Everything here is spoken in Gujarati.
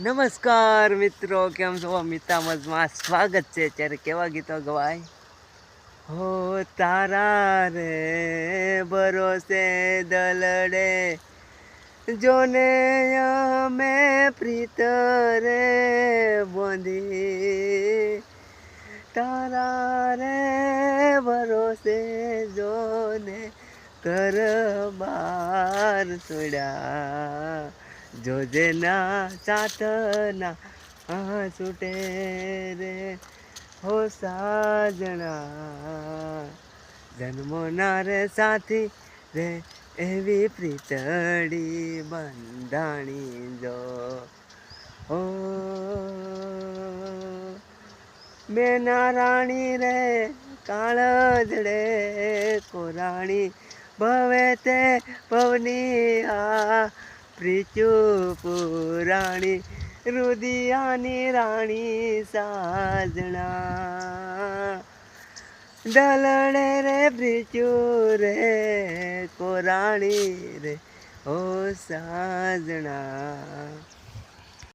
નમસ્કાર મિત્રો, કેમ છો? મિતામજમાં સ્વાગત છે. અત્યારે કેવા ગીતો ગવાય? હો તારા રે ભરોસે દલડે, જોને અમે પ્રીત રે બોંધી. તારા રે ભરોસે જોને કર બાર છોડ્યા. જોજે ના ચાતના આ છૂટે રે હો સાજણા જન્મોના રે સાથી રે એવી પ્રીતડી બંધાણી જો ઓ મેના રાણી રે કાળજડે કોરાણી ભવે તે પવની આ પ્રીચુ પુરાણી રુદિયાની રાણી સાજણા દલડે રે પ્રીચુ રે કોરાણી રે ઓ સાજણા